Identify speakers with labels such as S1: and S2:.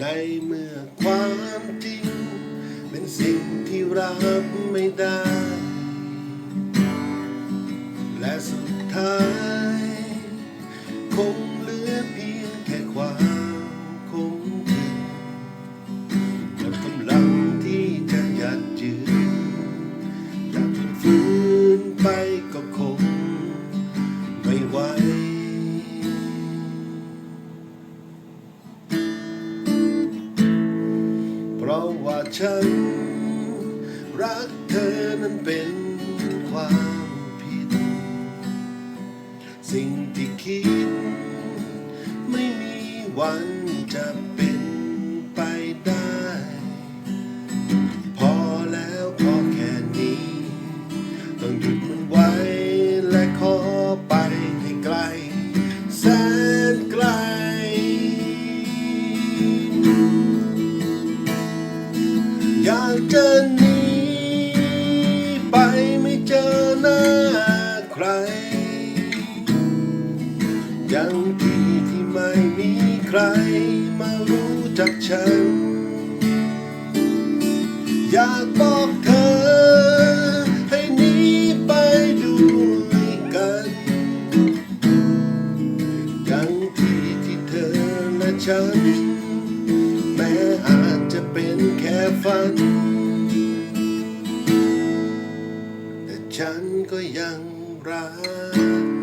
S1: ในเมื่อความจริง เป็นสิ่งที่รับไม่ได้ และสุดท้ายคง ฉัน รักเธอนั้นเป็นความผิด สิ่งที่คิด ไม่มีวันจะเป็นไปได้ พอแล้วพอแค่นี้ ต้องหยุด อยากจะหนีไปไม่เจอหน้าใคร ยังที่ที่ไม่มีใครมารู้จักฉัน อยากบอกเธอให้หนีไปด้วยกันยังที่ที่เธอและฉัน ฝัน แต่ฉันก็ยังรัก